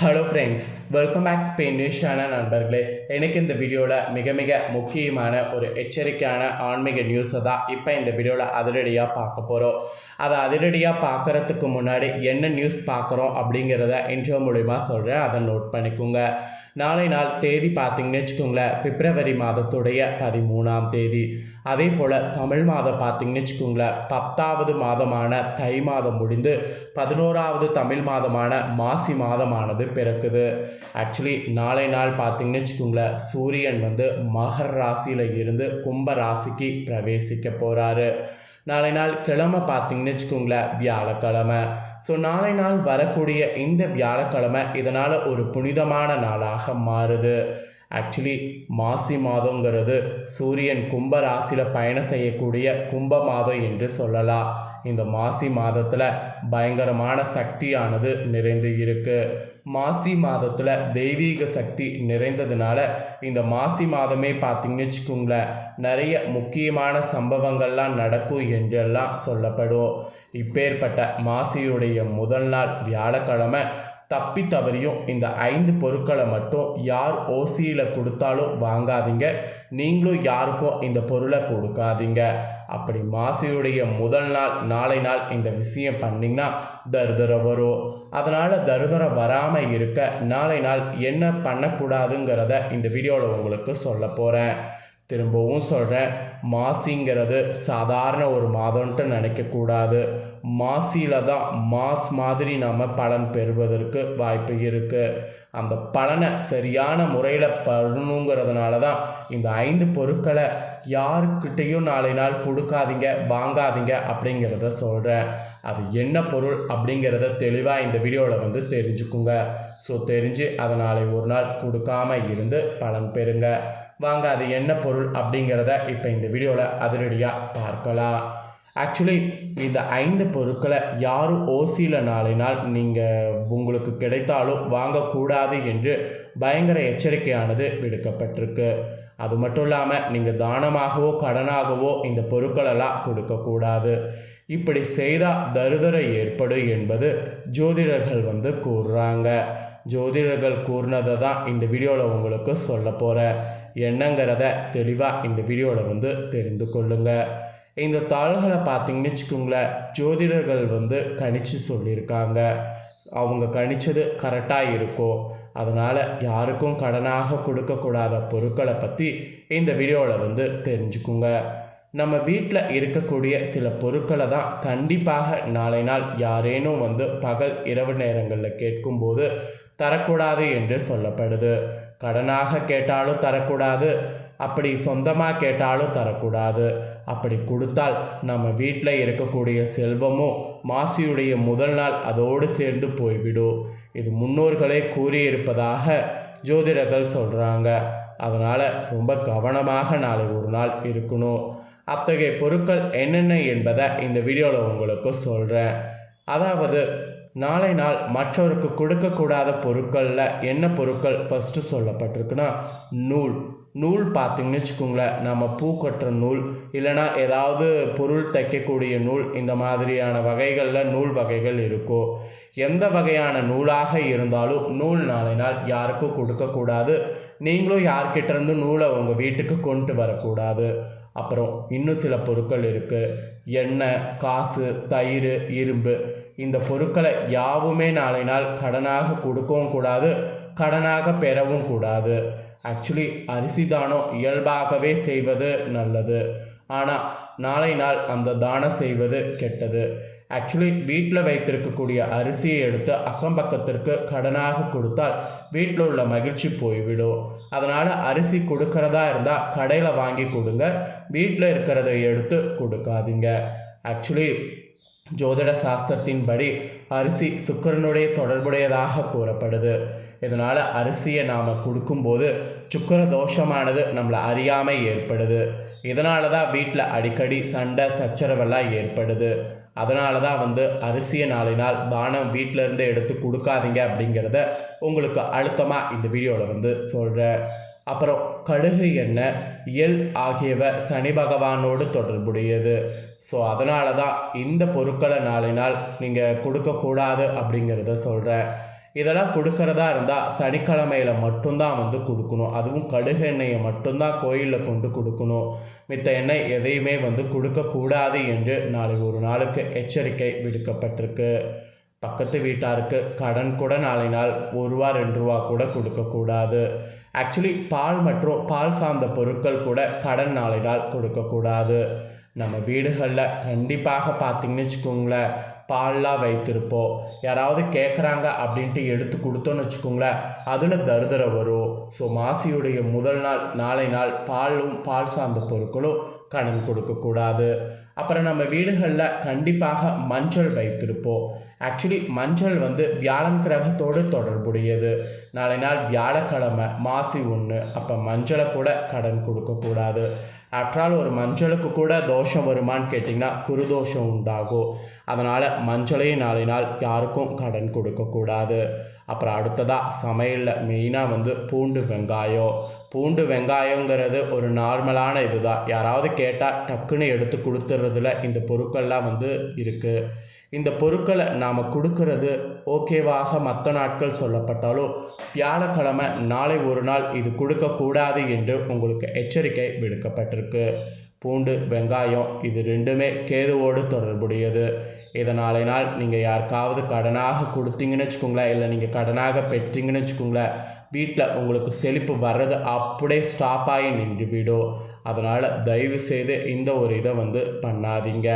Hello friends welcome back Spain நியூஸான நண்பர்களே. எனக்கு இந்த வீடியோவில் மிக மிக முக்கியமான ஒரு எச்சரிக்கையான ஆன்மீக நியூஸை தான் இப்போ இந்த வீடியோவில் அதிரடியாக பார்க்க போகிறோம் அதை அதிரடியாக பார்க்குறதுக்கு முன்னாடி என்ன நியூஸ் பார்க்குறோம் அப்படிங்கிறத இன்ட்ரோ மூலிமா சொல்கிறேன் அதை நோட் பண்ணிக்கோங்க. நாளை நாள் தேதி பார்த்தீங்கன்னு வச்சுக்கோங்களேன் பிப்ரவரி மாதத்துடைய பதிமூணாம் தேதி. அதே போல் தமிழ் மாதம் பார்த்தீங்கன்னு வச்சுக்கோங்களேன் பத்தாவது மாதமான தை மாதம் முடிந்து பதினோராவது தமிழ் மாதமான மாசி மாதமானது பிறக்குது. ஆக்சுவலி நாளை நாள் பார்த்தீங்கன்னு வச்சுக்கோங்களேன் சூரியன் வந்து மகர் ராசியில் இருந்து கும்ப ராசிக்கு பிரவேசிக்க போகிறாரு நாளை நாள் கிழமை பார்த்தீங்கன்னு வச்சுக்கோங்களேன் வியாழக்கிழமை. ஸோ நாளை நாள் வரக்கூடிய இந்த வியாழக்கிழமை இதனால் ஒரு புனிதமான நாளாக மாறுது. ஆக்சுவலி மாசி மாதங்கிறது சூரியன் கும்ப ராசியில் பயணம் செய்யக்கூடிய கும்ப மாதம் என்று சொல்லலாம். இந்த மாசி மாதத்தில் பயங்கரமான சக்தியானது நிறைந்து இருக்குது மாசி மாதத்தில் தெய்வீக சக்தி நிறைந்ததுனால இந்த மாசி மாதமே பார்த்தீங்கன்னு வச்சுக்கோங்களேன் நிறைய முக்கியமான சம்பவங்கள்லாம் நடக்கும் என்றெல்லாம் சொல்லப்படும். இப்பேற்பட்ட மாசியுடைய முதல் நாள் வியாழக்கிழமை தப்பி தவறியும் இந்த ஐந்து பொருட்களை மட்டும் யார் ஓசியில் கொடுத்தாலும் வாங்காதீங்க. நீங்களும் யாருக்கும் இந்த பொருளை கொடுக்காதீங்க. அப்படி மாசியுடைய முதல் நாள் நாளை நாள் இந்த விஷயம் பண்ணிங்கன்னா தருதரம் வரும். அதனால் தருதரம் வராமல் இருக்க நாளை நாள் என்ன பண்ணக்கூடாதுங்கிறத இந்த வீடியோவில் உங்களுக்கு சொல்ல போகிறேன் திரும்பவும் சொல்கிறேன் மாசிங்கிறது சாதாரண ஒரு மாதம்ன்ட்டு நினைக்கக்கூடாது. மாசியில் தான் மாஸ் மாதிரி நம்ம பலன் பெறுவதற்கு வாய்ப்பு இருக்குது அந்த பலனை சரியான முறையில் பண்ணணுங்கிறதுனால தான் இந்த ஐந்து பொருட்களை யாருக்கிட்டேயும் நாளை நாள் கொடுக்காதீங்க வாங்காதீங்க அப்படிங்கிறத சொல்கிறேன் அது என்ன பொருள் அப்படிங்கிறத தெளிவாக இந்த வீடியோவில் வந்து தெரிஞ்சுக்குங்க. ஸோ தெரிஞ்சு அதை நாளை ஒரு நாள் கொடுக்காம இருந்து பலன் பெறுங்க. வாங்க அது என்ன பொருள் அப்படிங்கிறத இப்போ இந்த வீடியோவில் அதிரடியாக பார்க்கலாம். ஆக்சுவலி இந்த ஐந்து பொருட்களை யாரும் ஓசியில் நாளினால் நீங்கள் உங்களுக்கு கிடைத்தாலும் வாங்கக்கூடாது என்று பயங்கர எச்சரிக்கையானது விடுக்கப்பட்டிருக்கு. அது மட்டும் இல்லாமல் நீங்கள் தானமாகவோ கடனாகவோ இந்த பொருட்களெல்லாம் கொடுக்கக்கூடாது. இப்படி செய்தால் தருதரை ஏற்படும் என்பது ஜோதிடர்கள் வந்து கூறுறாங்க. ஜோதிடர்கள் கூறினதை தான் இந்த வீடியோவில் உங்களுக்கு சொல்ல போகிறேன் என்னங்கிறத தெளிவாக இந்த வீடியோவில் வந்து தெரிந்து கொள்ளுங்கள் இந்த தாள்களை பார்த்தீங்கன்னு வச்சுக்கோங்களேன் ஜோதிடர்கள் வந்து கணிச்சு சொல்லியிருக்காங்க. அவங்க கணிச்சது கரெக்டாக இருக்கும். அதனால் யாருக்கும் கடனாக கொடுக்கக்கூடாத பொருட்களை பற்றி இந்த வீடியோவில் வந்து தெரிஞ்சுக்குங்க. நம்ம வீட்டில் இருக்கக்கூடிய சில பொருட்களை தான் கண்டிப்பாக நாளை நாள் யாரேனும் வந்து பகல் இரவு நேரங்களில் கேட்கும்போது தரக்கூடாது என்று சொல்லப்படுது. கடனாக கேட்டாலும் தரக்கூடாது. அப்படி சொந்தமாக கேட்டாலும் தரக்கூடாது. அப்படி கொடுத்தால் நம்ம வீட்டில் இருக்கக்கூடிய செல்வமும் மாசியுடைய முதல் நாள் அதோடு சேர்ந்து போய்விடும். இது முன்னோர்களே கூறியிருப்பதாக ஜோதிடர்கள் சொல்கிறாங்க அதனால் ரொம்ப கவனமாக நாளை ஒரு நாள் இருக்கணும். அத்தகைய பொருட்கள் என்னென்ன என்பதை இந்த வீடியோவில் உங்களுக்கு சொல்கிறேன் அதாவது நாளை நாள் மற்றவருக்கு கொடுக்கக்கூடாத பொருட்களில் என்ன பொருட்கள் ஃபஸ்ட்டு சொல்லப்பட்டிருக்குன்னா நூல். நூல் பார்த்திங்கன்னு வச்சுக்கோங்களேன் நம்ம பூ கட்டுற நூல் இல்லைனா ஏதாவது பொருள் தைக்கக்கூடிய நூல் இந்த மாதிரியான வகைகளில் நூல் வகைகள் இருக்கும் எந்த வகையான நூலாக இருந்தாலும் நூல் நாளை நாள் யாருக்கும் கொடுக்கக்கூடாது. நீங்களும் யார்கிட்டேருந்து நூலை உங்கள் வீட்டுக்கு கொண்டு வரக்கூடாது. அப்புறம் இன்னும் சில பொருட்கள் இருக்குது எண்ணெய் காசு தயிர் இரும்பு இந்த பொருட்களை யாவுமே நாளை நாள் கடனாக கொடுக்கவும் கூடாது கடனாக பெறவும் கூடாது. ஆக்சுவலி அரிசி தானம் இயல்பாகவே செய்வது நல்லது. ஆனால் நாளை நாள் அந்த தானம் செய்வது கெட்டது. ஆக்சுவலி வீட்டில் வைத்திருக்கக்கூடிய அரிசியை எடுத்து அக்கம் பக்கத்திற்கு கடனாக கொடுத்தால் வீட்டில் உள்ள மகிழ்ச்சி போய்விடும். அதனால் அரிசி கொடுக்கறதா இருந்தால் கடையில் வாங்கி கொடுங்க வீட்டில் இருக்கிறத எடுத்து கொடுக்காதீங்க. ஆக்சுவலி ஜோதிட சாஸ்திரத்தின்படி அரிசி சுக்கரனுடைய தொடர்புடையதாக கூறப்படுது. இதனால் அரிசியை நாம் கொடுக்கும்போது சுக்கர தோஷமானது நம்மளை அறியாமல் ஏற்படுது. இதனால தான் வீட்டில் அடிக்கடி சண்டை சச்சரவெல்லாம் ஏற்படுது. அதனால தான் வந்து அரிசியை நாளை நாள் தானம் வீட்டிலேருந்து எடுத்து கொடுக்காதீங்க அப்படிங்கிறத உங்களுக்கு அழுத்தமாக இந்த வீடியோவில் வந்து சொல்கிறேன் அப்புறம் கடுகு எண்ணெய் எள் ஆகியவை சனி பகவானோடு தொடர்புடையது. ஸோ அதனால தான் இந்த பொருட்களை நாளை நாள் நீங்கள் கொடுக்கக்கூடாது அப்படிங்கிறத சொல்கிறேன் இதெல்லாம் கொடுக்கறதா இருந்தால் சனிக்கிழமையில் மட்டும்தான் வந்து கொடுக்கணும். அதுவும் கடுகு எண்ணெயை மட்டும்தான் கோயிலில் கொண்டு கொடுக்கணும். மித்த எண்ணெய் எதையுமே வந்து கொடுக்கக்கூடாது என்று நாளை ஒரு நாளுக்கு எச்சரிக்கை விடுக்கப்பட்டிருக்கு. பக்கத்து வீட்டாருக்கு கடன் கூட நாளை நாள் ஒரு ரூபா ரெண்டு ரூபா கூட கொடுக்கக்கூடாது ஆக்சுவலி பால் மற்றும் பால் சார்ந்த பொருட்கள் கூட கடன் நாளை நாள் கொடுக்கக்கூடாது நம்ம வீடுகளில் கண்டிப்பாக பார்த்திங்கன்னு வச்சுக்கோங்களேன் பால்லாம் வைத்திருப்போம். யாராவது கேட்குறாங்க அப்படின்ட்டு எடுத்து கொடுத்தோன்னு வச்சுக்கோங்களேன் அதில் தருதரை வரும். ஸோ மாசியுடைய முதல் நாள் நாளை நாள் பாலும் பால் சார்ந்த பொருட்களும் கடன் கொடுக்கக்கூடாது அப்புறம் நம்ம வீடுகளில் கண்டிப்பாக மஞ்சள் வைத்திருப்போம். ஆக்சுவலி மஞ்சள் வந்து வியாழன் கிரகத்தோடு தொடர்புடையது. நாளை நாள் வியாழக்கிழமை மாசி ஒன்று அப்போ மஞ்சளை கூட கடன் கொடுக்கக்கூடாது ஆஃப்டர் ஆல் ஒரு மஞ்சளுக்கு கூட தோஷம் வருமான்னு கேட்டிங்கன்னா குருதோஷம் உண்டாகும். அதனால் மஞ்சளையும் நாளை நாள் யாருக்கும் கடன் கொடுக்கக்கூடாது அப்புறம் அடுத்ததாக சமையலில் மெயினாக வந்து பூண்டு வெங்காயம். பூண்டு வெங்காயங்கிறது ஒரு நார்மலான இதுதான். யாராவது கேட்டால் டக்குன்னு எடுத்து கொடுத்துறதுல இந்த பொருட்கள்லாம் வந்து இருக்குது இந்த பொருட்களை நாம் கொடுக்கறது ஓகேவாக மற்ற நாட்கள் சொல்லப்பட்டாலும் வியாழக்கிழமை நாளை ஒரு நாள் இது கொடுக்கக்கூடாது என்று உங்களுக்கு எச்சரிக்கை விடுக்கப்பட்டிருக்கு. பூண்டு வெங்காயம் இது ரெண்டுமே கேதுவோடு தொடர்புடையது. இதனாலே நாள் நீங்கள் யாருக்காவது கடனாக கொடுத்தீங்கன்னு வச்சுக்கோங்களேன் இல்லை நீங்கள் கடனாக பெற்றீங்கன்னு வச்சுக்கோங்களேன் வீட்டில் உங்களுக்கு செழிப்பு வர்றது அப்படியே ஸ்டாப் ஆகி நின்றுவிடும். அதனால் தயவு செய்து இந்த ஒரு இதை வந்து பண்ணாதீங்க.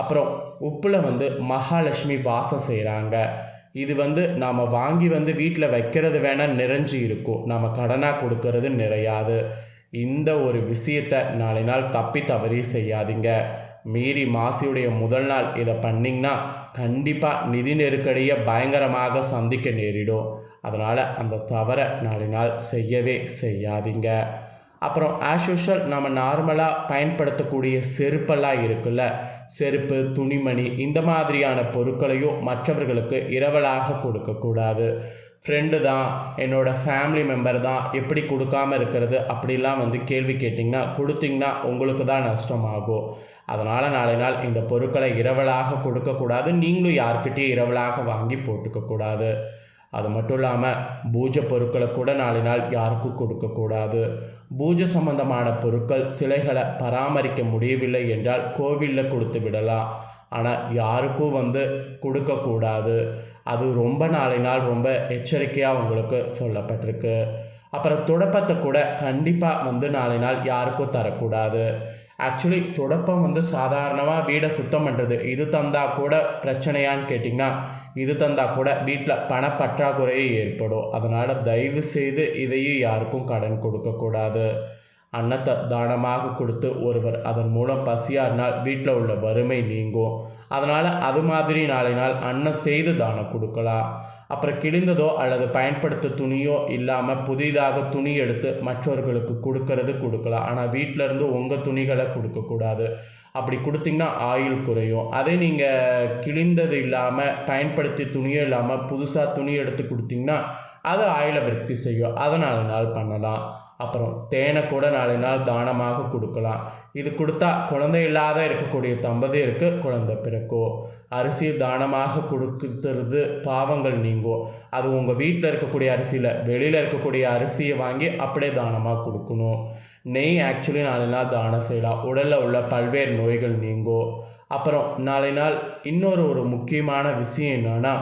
அப்புறம் உப்பில் வந்து மகாலட்சுமி வாசம் செய்கிறாங்க இது வந்து நாம் வாங்கி வந்து வீட்டில் வைக்கிறது வேணால் நிறைஞ்சு இருக்கும். நம்ம கடனாக கொடுக்கறது நிறையாது. இந்த ஒரு விஷயத்தை நாளை நாள் தப்பி தவறி செய்யாதீங்க. மீறி மாசியுடைய முதல் நாள் இதை பண்ணிங்கன்னா கண்டிப்பாக நிதி நெருக்கடியை பயங்கரமாக சந்திக்க நேரிடும். அதனால் அந்த தவறை நாளை நாள் செய்யவே செய்யாதீங்க. அப்புறம் ஆஸ் யூஷுவல் நம்ம நார்மலாக பயன்படுத்தக்கூடிய செருப்பெல்லாம் இருக்குல்ல? செருப்பு துணிமணி இந்த மாதிரியான பொருட்களையும் மற்றவர்களுக்கு இரவலாக கொடுக்கக்கூடாது. ஃப்ரெண்டு தான் என்னோடய ஃபேமிலி மெம்பர் தான் எப்படி கொடுக்காம இருக்கிறது அப்படிலாம் வந்து கேள்வி கேட்டிங்கன்னா கொடுத்தீங்கன்னா உங்களுக்கு தான் நஷ்டமாகும். அதனால் நாளை நாள் இந்த பொருட்களை இரவலாக கொடுக்கக்கூடாது. நீங்களும் யார்கிட்டையும் இரவலாக வாங்கி போட்டுக்கக்கூடாது. அது மட்டும் இல்லாமல் பூஜை பொருட்களை கூட நாளை நாள் யாருக்கும் கொடுக்கக்கூடாது பூஜை சம்பந்தமான பொருட்கள் சிலைகளை பராமரிக்க முடியவில்லை என்றால் கோவிலில் கொடுத்து விடலாம். ஆனால் யாருக்கும் வந்து கொடுக்கக்கூடாது அது ரொம்ப நாளை நாள் ரொம்ப எச்சரிக்கையாக உங்களுக்கு சொல்லப்பட்டிருக்கு. அப்புறம் துடப்பத்தை கூட கண்டிப்பாக வந்து நாளை நாள் யாருக்கும் தரக்கூடாது. ஆக்சுவலி துடப்பம் வந்து சாதாரணமாக வீடை சுத்தம் பண்ணுறது இது தந்தால் கூட பிரச்சனையான்னு கேட்டிங்கன்னா இது தந்தால் கூட வீட்டில் பணப்பற்றாக்குறையே ஏற்படும். அதனால் தயவு செய்து இதையும் யாருக்கும் கடன் கொடுக்கக்கூடாது அன்னத்தை தானமாக கொடுத்து ஒருவர் அதன் மூலம் பசியாறினால் வீட்டில் உள்ள வறுமை நீங்கும். அதனால் அது மாதிரி நாளை நாள் அன்னம் செய்து தானம் கொடுக்கலாம். அப்புறம் கிழிந்ததோ அல்லது பயன்படுத்த துணியோ இல்லாமல் புதிதாக துணி எடுத்து மற்றவர்களுக்கு கொடுக்கறது கொடுக்கலாம். ஆனால் வீட்டிலேருந்து உங்கள் துணிகளை கொடுக்கக்கூடாது அப்படி கொடுத்தீங்கன்னா ஆயுள் குறையும். அதே நீங்கள் கிழிந்தது இல்லாமல் பயன்படுத்தி துணியும் இல்லாமல் புதுசாக துணி எடுத்து கொடுத்தீங்கன்னா அது ஆயிலை விருத்தி செய்யும். அதை நாலு நாள் பண்ணலாம். அப்புறம் தேனை கூட நாலு நாள் தானமாக கொடுக்கலாம். இது கொடுத்தா குழந்தை இல்லாத இருக்கக்கூடிய தம்பதியருக்கு குழந்தை பிறக்கும் அரிசி தானமாக கொடுக்குறது பாவங்கள் நீங்கும் அது உங்கள் வீட்டில் இருக்கக்கூடிய அரிசியில் வெளியில் இருக்கக்கூடிய அரிசியை வாங்கி அப்படியே தானமாக கொடுக்கணும். நெய் ஆக்சுவலி நாலு நாள் தானம் செய்யலாம். உடலில் உள்ள பல்வேறு நோய்கள் நீங்கும் அப்புறம் நாளை நாள் இன்னொரு ஒரு முக்கியமான விஷயம் என்னென்னா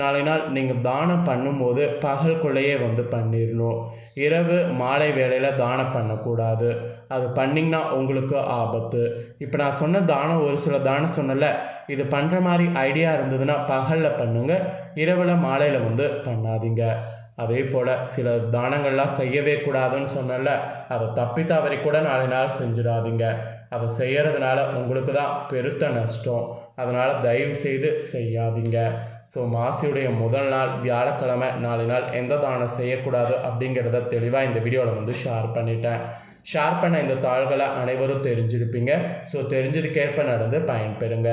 நாளை நாள் நீங்கள் தானம் பண்ணும்போது பகல்குள்ளேயே வந்து பண்ணிடணும் இரவு மாலை வேளையில் தானம் பண்ணக்கூடாது. அது பண்ணிங்கன்னா உங்களுக்கு ஆபத்து. இப்போ நான் சொன்ன தானம் ஒரு சில தானம் சொன்னல இது பண்ணுற மாதிரி ஐடியா இருந்ததுன்னா பகலில் பண்ணுங்கள் இரவில் மாலையில் வந்து பண்ணாதீங்க. அதே போல் சில தானங்கள்லாம் செய்யவே கூடாதுன்னு சொன்னல அதை தப்பி தவறி கூட நாளை நாள் செஞ்சிடாதீங்க. அதை செய்கிறதுனால உங்களுக்கு தான் பெருத்த நஷ்டம். அதனால் தயவு செய்து செய்யாதீங்க. ஸோ மாசியுடைய முதல் நாள் வியாழக்கிழமை நாலு நாள் எந்த தானம் செய்யக்கூடாது அப்படிங்கிறத தெளிவாக இந்த வீடியோவில் வந்து ஷேர் பண்ணிட்டேன். ஷேர் பண்ண இந்த தாள்களை அனைவரும் தெரிஞ்சிருப்பீங்க. ஸோ தெரிஞ்சதுக்கேற்ப நடந்து பயன்பெறுங்க.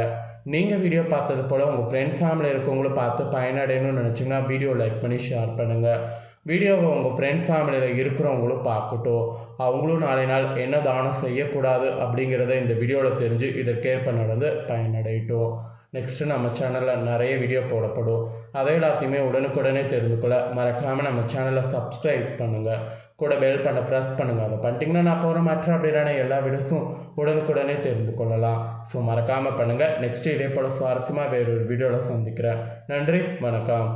நீங்கள் வீடியோ பார்த்தது போல் உங்கள் ஃப்ரெண்ட்ஸ் ஃபேமிலி இருக்கவங்களும் பார்த்து பயனடையணும்னு நினச்சிங்கன்னா வீடியோ லைக் பண்ணி ஷேர் பண்ணுங்கள் வீடியோவை உங்கள் ஃப்ரெண்ட்ஸ் ஃபேமிலியில் இருக்கிறவங்களும் பார்க்கட்டும். அவங்களும் நாளை நாள் என்ன தானம் செய்யக்கூடாது அப்படிங்கிறத இந்த வீடியோவில் தெரிஞ்சு இதற்கேற்ப நடந்து பயனடையட்டும். நெக்ஸ்ட்டு நம்ம சேனலில் நிறைய வீடியோ போடப்படும். அதை எல்லாத்தையுமே உடனுக்குடனே தெரிந்து கொள்ள மறக்காமல் நம்ம சேனலை சப்ஸ்கிரைப் பண்ணுங்கள் கூட பெல் பண்ண ப்ரெஸ் பண்ணுங்கள் அதை பண்ணிட்டீங்கன்னா நான் போகிற மற்ற அப்படியான எல்லா வீடியோஸும் உடனுக்குடனே தெரிந்து கொள்ளலாம். ஸோ மறக்காமல் பண்ணுங்கள் நெக்ஸ்ட்டு இதே போல் சுவாரஸ்யமாக வேறொரு வீடியோவில் சந்திக்கிறேன். நன்றி வணக்கம்.